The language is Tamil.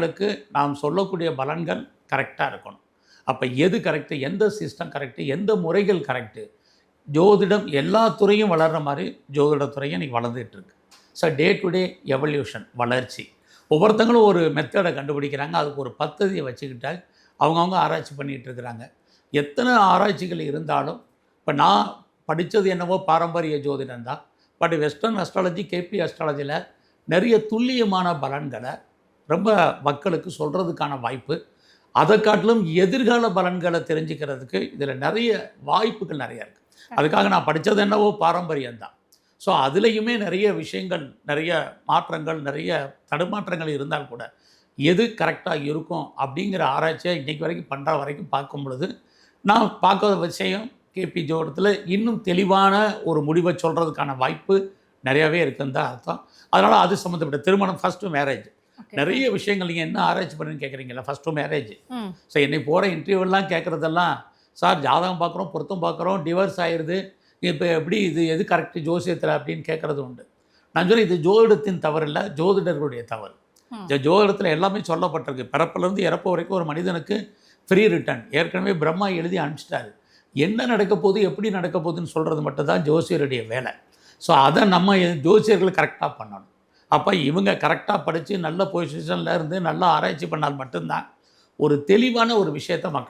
மக்களுக்கு நாம் சொல்லக்கூடிய பலன்கள் கரெக்டாக இருக்கணும். அப்போ எது கரெக்டு எந்த சிஸ்டம் கரெக்டு எந்த முறைகள் கரெக்டு ஜோதிடம் எல்லா துறையும் வளர்கிற மாதிரி ஜோதிடத்துறையும் இன்றைக்கி வளர்ந்துகிட்ருக்கு இருக்கு. So day to day evolution வளர்ச்சி. ஒவ்வொருத்தங்களும் ஒரு மெத்தடை கண்டுபிடிக்கிறாங்க. அதுக்கு ஒரு பத்ததியை வச்சுக்கிட்டால் அவங்கவுங்க ஆராய்ச்சி பண்ணிகிட்டு இருக்கிறாங்க. எத்தனை ஆராய்ச்சிகள் இருந்தாலும் இப்போ நான் படித்தது என்னவோ பாரம்பரிய ஜோதிடம் தான் பட் வெஸ்டர்ன் அஸ்ட்ராலஜி கேபி அஸ்ட்ராலஜியில் நிறைய துல்லியமான பலன்களை ரொம்ப மக்களுக்கு சொல்கிறதுக்கான வாய்ப்பு. அதை காட்டிலும் எதிர்கால பலன்களை தெரிஞ்சுக்கிறதுக்கு இதில் நிறைய வாய்ப்புகள் நிறைய இருக்குது அதுக்காக நான் படித்தது என்னவோ பாரம்பரியம் தான். ஸோ அதுலேயுமே நிறைய விஷயங்கள் நிறைய மாற்றங்கள் நிறைய தடுமாற்றங்கள் இருந்தால் கூட எது கரெக்டாக இருக்கும் அப்படிங்கிற ஆராய்ச்சியை இன்றைக்கி வரைக்கும் பண்ணுற வரைக்கும் பார்க்கும் பொழுது நான் பார்க்காத விஷயம் கேபி ஜோடத்தில் இன்னும் தெளிவான ஒரு முடிவை சொல்கிறதுக்கான வாய்ப்பு நிறையாவே இருக்குன்னு தான் அர்த்தம். அதனால் அது சம்மந்தப்பட்ட திருமணம் ஃபஸ்ட்டு மேரேஜ் நிறைய விஷயங்கள் நீங்கள் என்ன ஆராய்ச்சி பண்ணுன்னு கேட்குறீங்களா ஃபஸ்ட்டு மேரேஜ் ஸோ என்னை போகிற இன்டர்வியூலாம் கேட்குறதெல்லாம் சார் ஜாதகம் பார்க்குறோம் பொருத்தம் பார்க்குறோம் டிவர்ஸ் ஆயிடுது இப்போ எப்படி இது எது கரெக்டு ஜோசியத்தில் அப்படின்னு கேட்குறது உண்டு. நான் சொல்ல இது ஜோதிடத்தின் தவறு இல்லை ஜோதிடர்களுடைய தவறு. இந்த ஜோதிடத்தில் எல்லாமே சொல்லப்பட்டிருக்கு. பிறப்பிலேருந்து இறப்பு வரைக்கும் ஒரு மனிதனுக்கு ஃப்ரீ ரிட்டர்ன் ஏற்கனவே பிரம்மா எழுதி அனுப்பிச்சிட்டாரு. என்ன நடக்க போகுது எப்படி நடக்க போகுதுன்னு சொல்கிறது மட்டும்தான் ஜோசியருடைய வேலை. ஸோ அதை நம்ம ஜோசியர்கள் கரெக்டாக பண்ணணும். அப்போ இவங்க கரெக்டாக படித்து நல்ல பொசிஷனில் இருந்து நல்லா ஆராய்ச்சி பண்ணால் மட்டும்தான் ஒரு தெளிவான ஒரு விஷயத்தை மக்கள்